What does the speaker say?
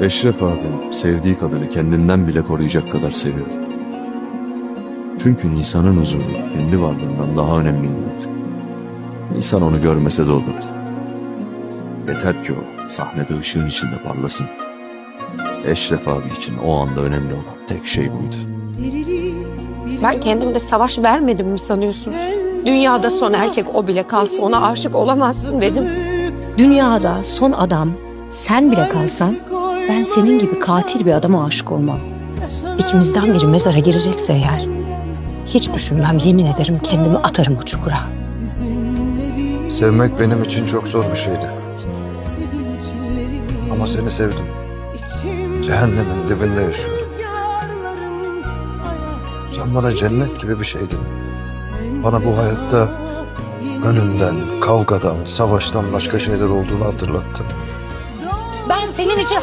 Eşref abi sevdiği kadını kendinden bile koruyacak kadar seviyordu. Çünkü Nisan'ın huzuru kendi varlığından daha önemliydi artık. Nisan onu görmese de olurdu. Yeter ki o sahnede ışığın içinde parlasın. Eşref abi için o anda önemli olan tek şey buydu. Ben kendimde savaş vermedim mi sanıyorsun? Dünyada son erkek o bile kalsa ona aşık olamazsın dedim. Dünyada son adam sen bile kalsan ben senin gibi katil bir adama aşık olmam. İkimizden biri mezara girecekse eğer hiç düşünmem yemin ederim kendimi atarım o çukura. Sevmek benim için çok zor bir şeydi. Ama seni sevdim. Cehennemin dibinde yaşıyorum. Sen bana cennet gibi bir şeydin. Bana bu hayatta ölümden, kavgadan, savaştan başka şeyler olduğunu hatırlattın. Ben senin için